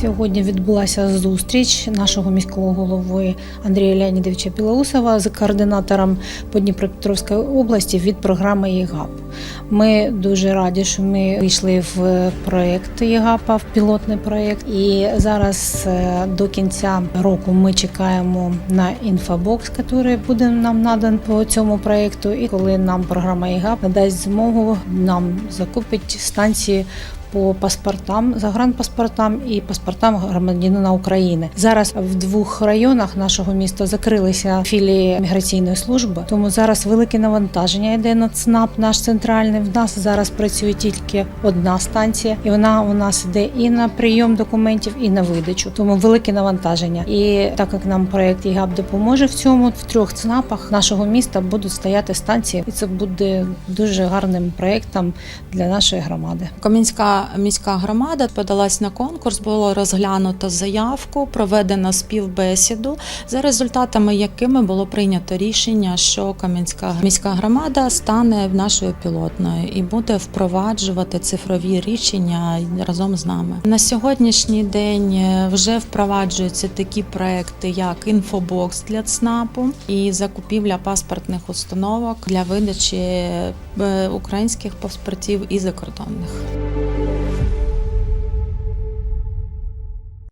Сьогодні відбулася зустріч нашого міського голови Андрія Леонідовича Білоусова з координатором по Дніпропетровської області від програми ЄГАП. Ми дуже раді, що ми вийшли в проєкт ЄГАПа, в пілотний проєкт. І зараз е, до кінця року ми чекаємо на інфобокс, який буде нам надан по цьому проєкту. І коли нам програма ЄГАП надасть змогу нам закупить станції по паспортам, загранпаспортам і паспортам громадянина України. Зараз в двох районах нашого міста закрилися філії міграційної служби, тому зараз велике навантаження йде на ЦНАП, наш центральний. В нас зараз працює тільки одна станція, і вона у нас йде і на прийом документів, і на видачу. Тому велике навантаження. І так як нам проект ЄГАП допоможе в цьому, в трьох ЦНАПах нашого міста будуть стояти станції, і це буде дуже гарним проектом для нашої громади. Кам'янська міська громада подалась на конкурс, було розглянуто заявку, проведено співбесіду, за результатами якими було прийнято рішення, що Кам'янська міська громада стане нашою пілотною і буде впроваджувати цифрові рішення разом з нами. На сьогоднішній день е, вже впроваджуються такі проекти, як інфобокс для ЦНАПу і закупівля паспортних установок для видачі е, українських паспортів і закордонних.